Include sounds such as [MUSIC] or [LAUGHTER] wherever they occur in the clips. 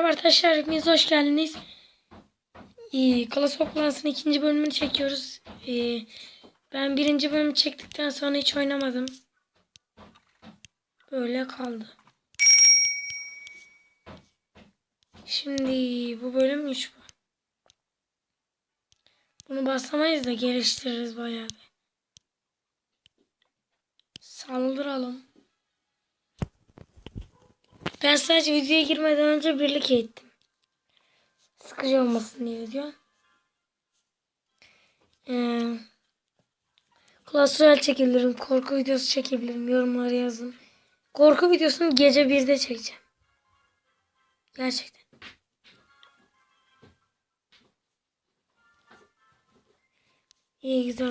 Merhaba arkadaşlar, hepiniz hoş geldiniz. Ee, Clash of ikinci bölümünü çekiyoruz. Ee, ben birinci bölümü çektikten sonra hiç oynamadım. Böyle kaldı. Şimdi bu bölüm 3 bu. Bunu basamayız da geliştiririz bayağı. Saldıralım. Ben sadece videoya girmeden önce birlik eğittim. Sıkıcı olmasın diye diyor. Ee, Royale çekebilirim. Korku videosu çekebilirim. Yorumlara yazın. Korku videosunu gece 1'de çekeceğim. Gerçekten. İyi güzel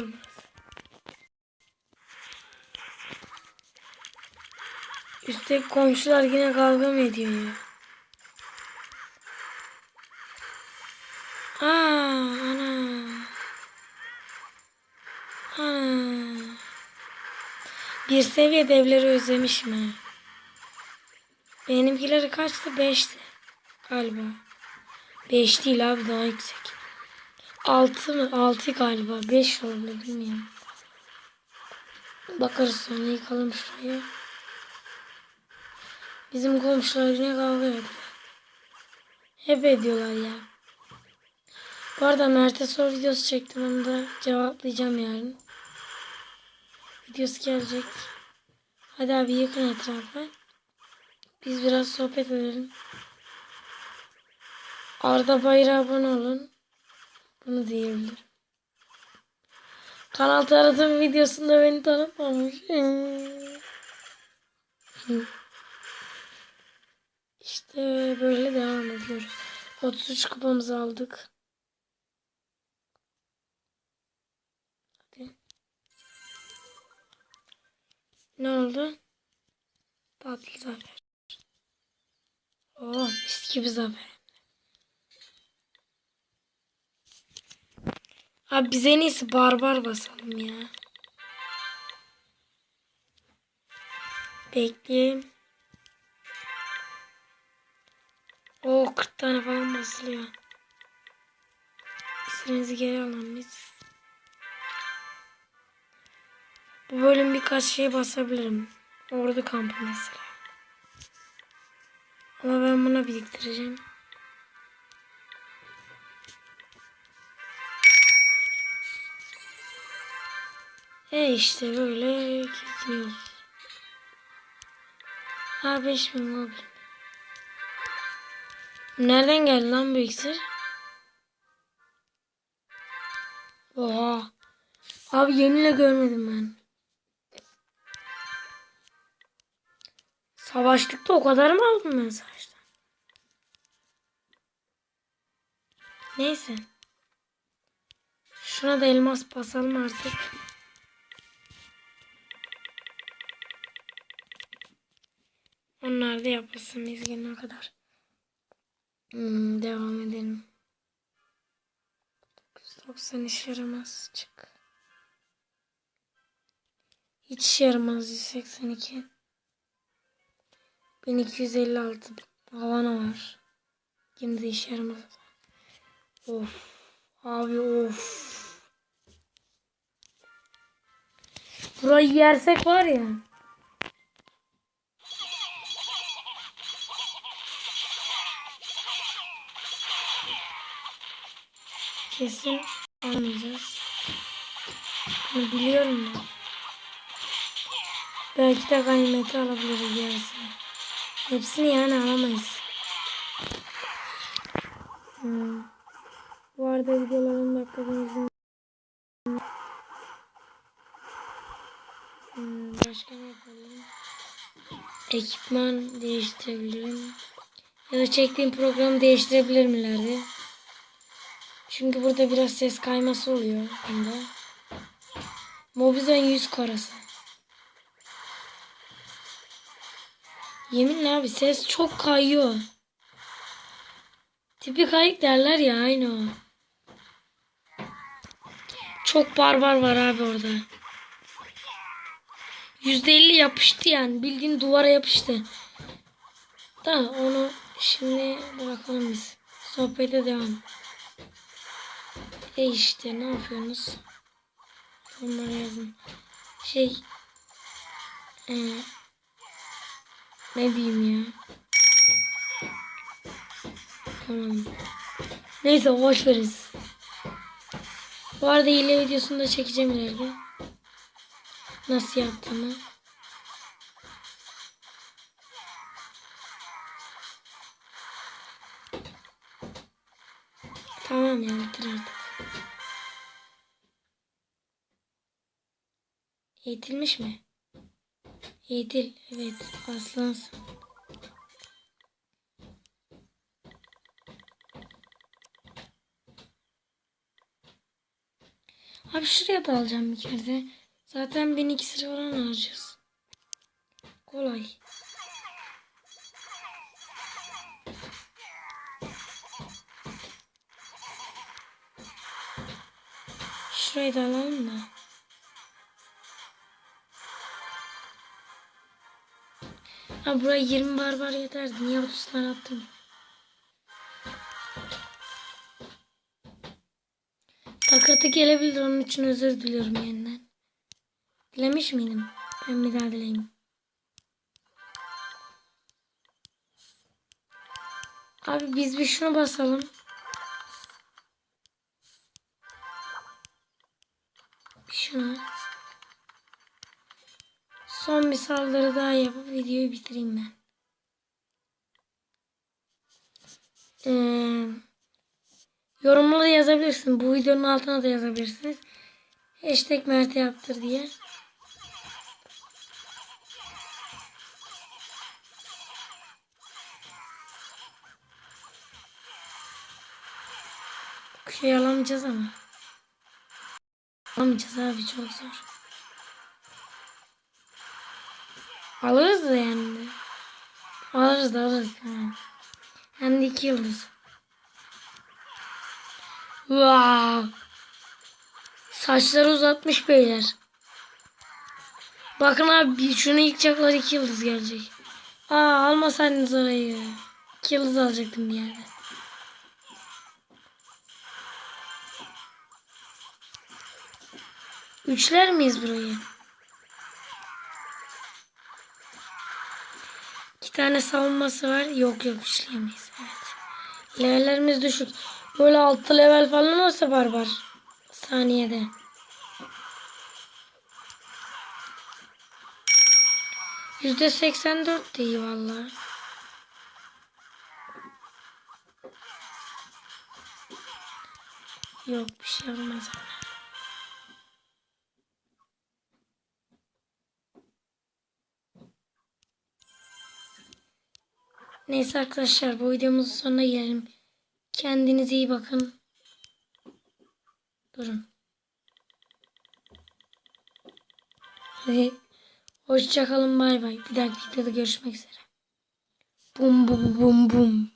Üstteki komşular yine kavga mı ediyor ya? Aa, ana. Ana. Bir seviye devleri özlemişim ha. Benimkileri kaçtı? Beşti. Galiba. Beş değil abi daha yüksek. Altı mı? Altı galiba. Beş oldu bilmiyorum. Bakarız sonra yıkalım şurayı. Bizim komşular yine kavga ediyor. Hep ediyorlar ya. Bu arada Mert'e soru videosu çektim. Onu da cevaplayacağım yarın. Videosu gelecek. Hadi abi yakın etrafa. Biz biraz sohbet edelim. Arda Bayır'a abone olun. Bunu diyebilirim. Kanal tanıtım videosunda beni tanıtmamış. [LAUGHS] İşte böyle devam ediyoruz. 33 kupamızı aldık. Hadi. Ne oldu? Tatlı zafer. Oh mis gibi zafer. Abi biz en iyisi barbar basalım ya. Bekleyeyim. O 40 tane falan basılıyor. İsminizi geri alalım biz. Bu bölüm birkaç şey basabilirim. Ordu kampı mesela. Ama ben buna biriktireceğim. E işte böyle gidiyoruz. Ha 5000 goblin. Nereden geldi lan bu iksir? Oha. Abi yeminle görmedim ben. Savaştıkta o kadar mı aldım ben savaştan? Neyse. Şuna da elmas basalım artık. Onlar da yapılsın biz kadar. Hmm, devam edelim. 990 işe yaramaz. Çık. Hiç işe yaramaz 182. 1256 havana var. Yine de işe yaramaz. Of. Abi of. Burayı yersek var ya. Kesin almayacağız. Bunu biliyorum ben. Belki de ganimeti alabiliriz yarısını. Hepsini yani alamayız. Hmm. Bu arada videoların dakikada izin. Hmm, başka ne yapalım? Ekipman değiştirebilirim. Ya da çektiğim programı değiştirebilirim ileride. Çünkü burada biraz ses kayması oluyor bunda. Mobizon 100 karası. Yeminle abi ses çok kayıyor. Tipi kayık derler ya aynı o. Çok barbar var abi orada. %50 yapıştı yani. Bildiğin duvara yapıştı. Da onu Şimdi bırakalım biz. Sohbete devam. E işte ne yapıyorsunuz? Onları yazın. Şey ee, ne diyeyim ya? Tamam. Neyse boş veririz. Bu arada hile videosunu da çekeceğim ileride. Nasıl yaptığımı. Tamam ya bitir artık. Eğitilmiş mi? Eğitil. Evet. Aslansın. Abi şuraya da alacağım bir kere. Zaten bin ikisi falan alacağız. Kolay. Şurayı da alalım da. Ha buraya 20 barbar yeterdi. Niye 30 tane attım? Takırtı gelebilir onun için özür diliyorum yeniden. Dilemiş miydim? Ben bir daha dileyim. Abi biz bir şunu basalım. Şunu. Son bir saldırı daha yapıp videoyu bitireyim ben. Ee, yorumlara yazabilirsin. Bu videonun altına da yazabilirsiniz. Hashtag Mert'e yaptır diye. Şey alamayacağız ama. Alamayacağız abi çok zor. Alırız da yani. Alırız da alırız. Tamam. Hem de iki yıldız. Wow. Saçları uzatmış beyler. Bakın abi şunu yıkacaklar iki yıldız gelecek. Aa almasaydınız orayı. İki yıldız alacaktım bir yerde. Üçler miyiz burayı? Tane savunması var. Yok yok üçleyemeyiz. Evet. Levellerimiz düşük. Böyle altı level falan olsa barbar. Saniyede. Yüzde seksen dört de iyi valla. Yok bir şey olmaz. Neyse arkadaşlar bu videomuzun sonuna gelelim. Kendinize iyi bakın. Durun. Hoşçakalın bay bay. Bir dahaki videoda görüşmek üzere. Bum bum bum bum.